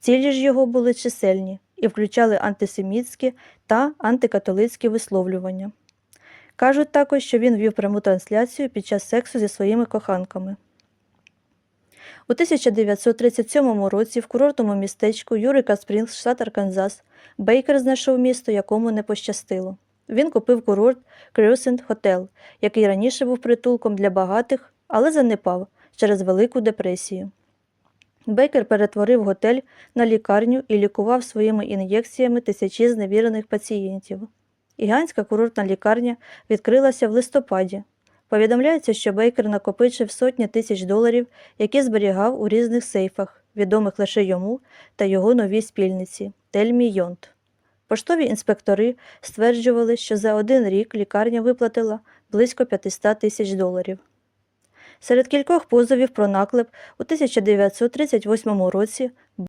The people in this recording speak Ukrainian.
Цілі ж його були чисельні і включали антисемітські та антикатолицькі висловлювання. Кажуть також, що він вів пряму трансляцію під час сексу зі своїми коханками. У 1937 році в курортному містечку Юрика Спрінгс, штат Арканзас, Бейкер знайшов місто, якому не пощастило. Він купив курорт Crescent Hotel, який раніше був притулком для багатих, але занепав через Велику депресію. Бейкер перетворив готель на лікарню і лікував своїми ін'єкціями тисячі зневірених пацієнтів. Гігантська курортна лікарня відкрилася в листопаді. Повідомляється, що Бейкер накопичив сотні тисяч доларів, які зберігав у різних сейфах, відомих лише йому та його новій спільниці Тельмі Йонт. Поштові інспектори стверджували, що за один рік лікарня виплатила близько 500 тисяч доларів. Серед кількох позовів про наклеп у 1938 році